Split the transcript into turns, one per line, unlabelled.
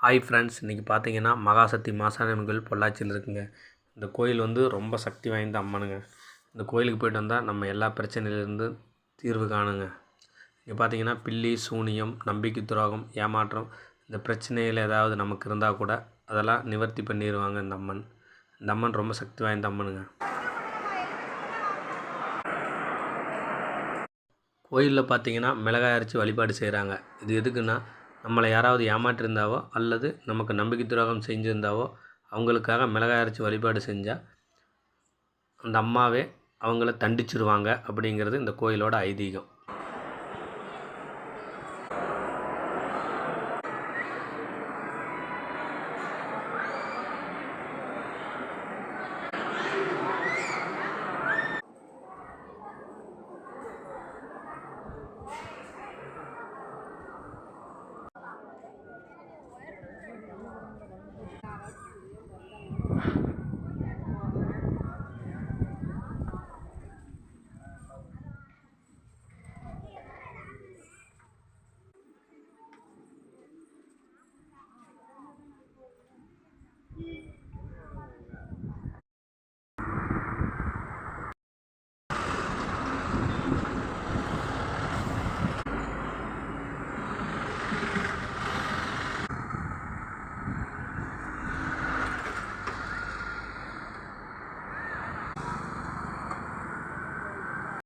Hi friends இன்றைக்கி பார்த்தீங்கன்னா மகாசக்தி மாசாணியம்மன் கோயில் பொள்ளாச்சியில் இருக்குங்க. இந்த கோயில் வந்து ரொம்ப சக்தி வாய்ந்த அம்மனுங்க. இந்த கோயிலுக்கு போயிட்டு வந்தால் நம்ம எல்லா பிரச்சனையிலேருந்து தீர்வு காணுங்க. இங்கே பார்த்தீங்கன்னா பில்லி சூனியம் நம்பிக்கை துரோகம் ஏமாற்றம் இந்த பிரச்சனையில் ஏதாவது நமக்கு இருந்தால் கூட அதெல்லாம் நிவர்த்தி பண்ணிடுவாங்க இந்த அம்மன். இந்த அம்மன் ரொம்ப சக்தி வாய்ந்த அம்மனுங்க. கோயிலில் பார்த்தீங்கன்னா மிளகாய் அரைச்சி வழிபாடு செய்கிறாங்க இது எதுக்குன்னா நம்மளை யாராவது ஏமாற்றிருந்தாவோ அல்லது நமக்கு நம்பிக்கை துரோகம் செஞ்சுருந்தாவோ அவங்களுக்காக மிளகாய் அரைச்சி வழிபாடு செஞ்சால் அந்த அம்மாவே அவங்கள தண்டிச்சிருவாங்க அப்படிங்கிறது இந்த கோயிலோட ஐதீகம்.